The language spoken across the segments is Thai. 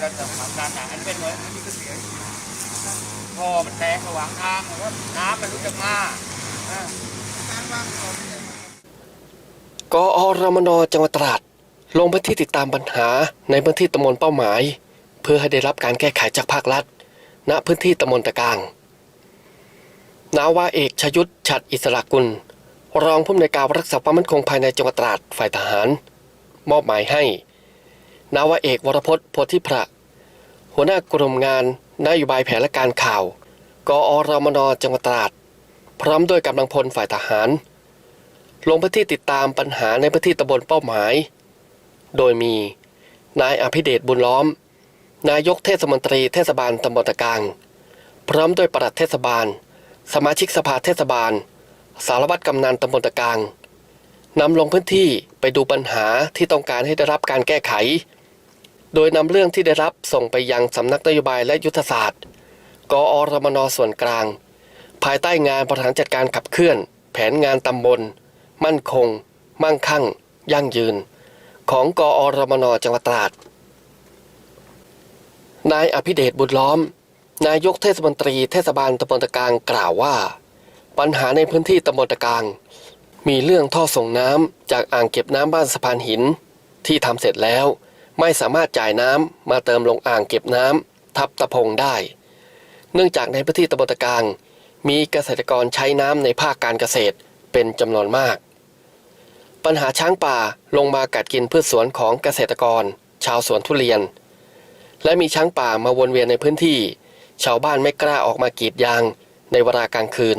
เราจะทำการหนาอันเป็นเหมือนอันนี้ก็เสียพอมันแตกระหว่างทางแล้วน้ำมันรู้จักมาอ่ากอรมนจังหวัดตราด ลงพื้นที่ติดตามปัญหาในพื้นที่ตำบลเป้าหมาย เพื่อให้ได้รับการแก้ไขจากภาครัฐ ณพื้นที่ตำบลตะกางนาวาเอกชยุทธฉัดอิสระกุล รองผู้อำนวยการรักษาความมั่นคงภายในจังหวัดตราดฝ่ายทหาร มอบหมายให้ นาวาเอกวรพจน์โพธิพระ หัวหน้ากลุ่มงานนโยบายแผนและการข่าว กอรมนจังหวัดตราด พร้อมด้วยกำลังพลฝ่ายทหาร ลงพื้นที่ติดตามปัญหาในพื้นที่ตำบลเป้าหมาย โดยมีนายอภิเดชบุญล้อม นายกเทศมนตรีเทศบาลตำบลตะกาง พร้อมด้วยปลัดเทศบาล สมาชิกสภาเทศบาล สารวัตรกำนันตำบลตะกางนำลงพื้นที่ไปดูปัญหาที่ต้องการให้ได้รับการแก้ไข โดยนำเรื่องที่ได้รับส่งไปยังสำนักนโยบายและยุทธศาสตร์ กอรมนส่วนกลาง ภายใต้งานบริหารจัดการขับเคลื่อน แผนงานตำบล มั่นคง มั่งคั่ง ยั่งยืน ของกอรมนจังหวัดตราด นายอภิเดชบุญล้อม นายกเทศมนตรีเทศบาลตำบลตะกางกล่าวว่า ปัญหาในพื้นที่ตำบลตะกาง มีเรื่องท่อส่งน้ำจากอ่างเก็บน้ำบ้านสะพานหิน ที่ทำเสร็จแล้ว ไม่สามารถจ่ายน้ำมาเติมลงอ่างเก็บน้ำทับตะพงได้ เนื่องจากในพื้นที่ตำบลตะกางมีเกษตรกรใช้น้ำในภาคการเกษตรเป็นจำนวนมาก ปัญหาช้างป่าลงมากัดกินพืชสวนของเกษตรกร ชาวสวนทุเรียน และมีช้างป่ามาวนเวียนในพื้นที่ ชาวบ้านไม่กล้าออกมากรีดยางในเวลากลางคืน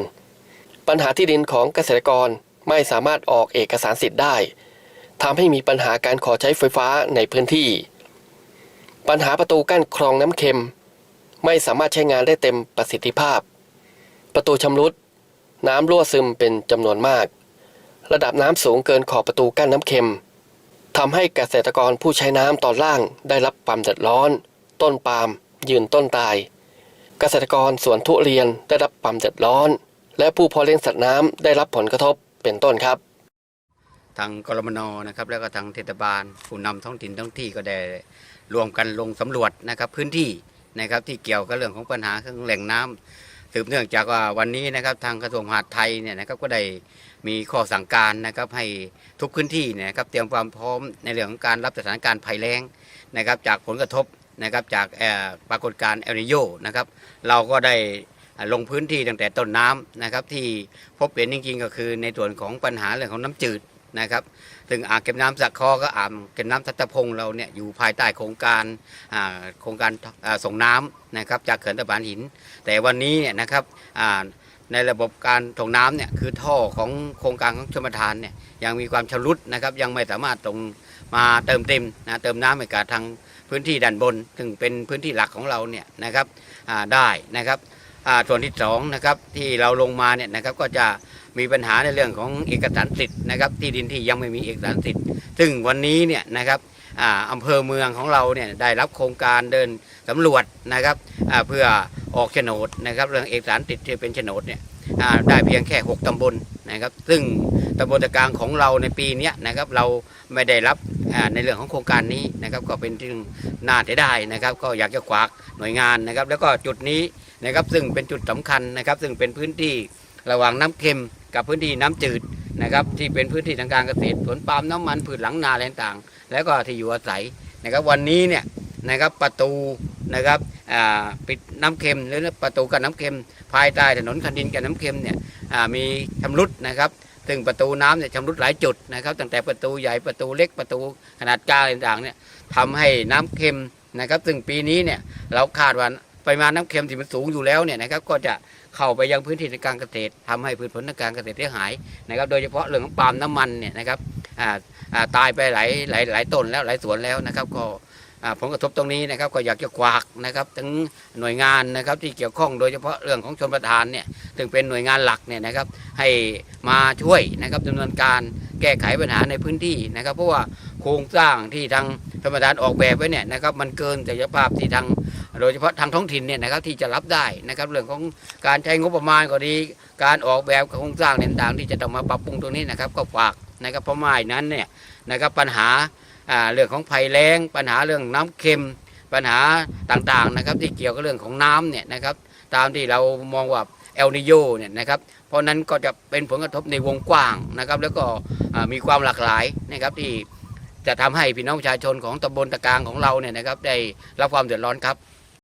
ปัญหาที่ดินของเกษตรกรไม่สามารถออกเอกสารสิทธิ์ได้ ทำให้มีปัญหาการขอใช้ไฟฟ้าในพื้นที่ ปัญหาประตูกั้นคลองน้ำเค็ม ไม่สามารถใช้งานได้เต็มประสิทธิภาพ ประตูชำรุด น้ำรั่วซึมเป็นจำนวนมาก ระดับน้ำสูงเกินขอบประตูกั้นน้ำเค็มทำให้เกษตรกรผู้ใช้น้ำตอนล่างได้รับความเดือดร้อน ต้นปาล์มยืนต้นตาย เกษตรกรสวนทุเรียนได้รับความเดือดร้อน และผู้เพาะเลี้ยงสัตว์น้ำได้รับผลกระทบเป็นต้นครับ ทางกรมนนะครับ แล้วก็ทางเทศบาล ผู้นำท้องถิ่นท้องที่ก็ได้รวมกันลงสำรวจนะครับพื้นที่นะครับที่เกี่ยวกับเรื่องของปัญหาเรื่องแหล่งน้ำสืบเนื่องจากว่าวันนี้นะครับทางกระทรวงมหาดไทยเนี่ยนะครับก็ได้มีข้อสั่งการนะครับให้ทุกพื้นที่เนี่ยนะครับเตรียมความพร้อมในเรื่องของการรับสถานการณ์ภัยแล้งนะครับจากผลกระทบนะครับจากปรากฏการณ์เอลนิโยนะครับเราก็ได้ลงพื้นที่ตั้งแต่ต้นน้ำนะครับที่พบเห็นจริงๆก็คือในส่วนของปัญหาเรื่องของน้ำจืด นะครับซึ่งอ่างเก็บน้ำสักคอก็อ่างเก็บน้ำทัตพงเราเนี่ยอยู่ภายใต้โครงการโครงการส่งน้ำนะครับจากเขื่อนตะบานหิน แต่วันนี้เนี่ยนะครับในระบบการส่งน้ำเนี่ยคือท่อของโครงการของชมทานเนี่ยยังมีความชำรุดนะครับยังไม่สามารถตรงมาเติมเต็มนะเติมน้ำให้กับทางพื้นที่ด้านบนซึ่งเป็นพื้นที่หลักของเราเนี่ยนะครับได้นะครับส่วนที่สองนะครับที่เราลงมาเนี่ยนะครับก็จะ มีปัญหาในเรื่องของเอกสารสิทธิ์นะครับที่ดินที่ยังไม่มีเอกสารสิทธิ์ ซึ่งวันนี้เนี่ยนะครับอ่าอำเภอเมืองของเราเนี่ยได้รับโครงการเดินสำรวจนะครับอ่าเพื่อออกโฉนดนะครับเรื่องเอกสารสิทธิ์ที่เป็นโฉนดเนี่ยอ่าได้เพียงแค่ 6 ตำบลนะครับ ซึ่งตำบลตะกลางของเราในปีนี้นะครับเราไม่ได้รับอ่าในเรื่องของโครงการนี้นะครับก็เป็นที่น่าเสียดายนะครับ ก็อยากจะขวากหน่วยงานนะครับ แล้วก็จุดนี้นะครับซึ่งเป็นจุดสำคัญนะครับ ซึ่งเป็นพื้นที่ ระหว่างน้ำเค็มกับพื้นที่น้ำจืดนะครับที่เป็นพื้นที่ทางการเกษตรสวนปาล์มน้ำมันพืชหลังนาอะไรต่าง แล้วก็ที่อยู่อาศัยนะครับวันนี้เนี่ยนะครับประตูนะครับปิดน้ำเค็มหรือประตูกันน้ำเค็ม ภายใต้ถนนคันดินกันน้ำเค็มเนี่ยมีชำรุดนะครับซึ่งประตูน้ำเนี่ยชำรุดหลายจุดนะครับตั้งแต่ประตูใหญ่ประตูเล็กประตูขนาดกลางต่างๆเนี่ยทำให้น้ำเค็มนะครับ ซึ่งปีนี้เนี่ยเราคาดว่า ริมาณน้ำเค็มที่มันสูงอยู่แล้วเนี่ยนะครับก็จะเข้าไปยังพื้นที่ทางการเกษตรทำให้พืชผลทางการเกษตรเสียหายนะครับ โดยเฉพาะเรื่องของปาล์มน้ำมันเนี่ยนะครับอ่าอ่าตายไปหลายหลายหลายต้นแล้วหลายสวนแล้วนะครับ ก็ผลกระทบตรงนี้นะครับก็อยากจะกวากนะครับถึงหน่วยงานนะครับที่เกี่ยวข้องโดยเฉพาะเรื่องของชนประทานเนี่ยถึงเป็นหน่วยงานหลักเนี่ยนะครับให้มาช่วยนะครับดำเนินการแก้ไขปัญหาในพื้นที่นะครับ เพราะว่าโครงสร้างที่ทางชนประทานออกแบบไว้เนี่ยนะครับมันเกินศักยภาพที่ทาง โดยเฉพาะทางท้องถิ่นเนี่ยนะครับที่จะรับได้นะครับเรื่องของการใช้งบประมาณก็ดี การออกแบบโครงสร้างต่างๆ ที่จะต้องมาปรับปรุงตรงนี้นะครับก็ฝากนะครับเพราะไม่นั้นเนี่ยนะครับปัญหาเรื่องของภัยแล้ง ปัญหาเรื่องน้ำเค็ม ปัญหาต่างๆนะครับที่เกี่ยวกับเรื่องของน้ำเนี่ยนะครับตามที่เรามองว่าเอลนิโยเนี่ยนะครับเพราะนั้นก็จะเป็นผลกระทบในวงกว้างนะครับแล้วก็มีความหลากหลายนะครับที่จะทำให้พี่น้องประชาชนของตำบลตะกางของเราเนี่ยนะครับได้รับความเดือดร้อนครับ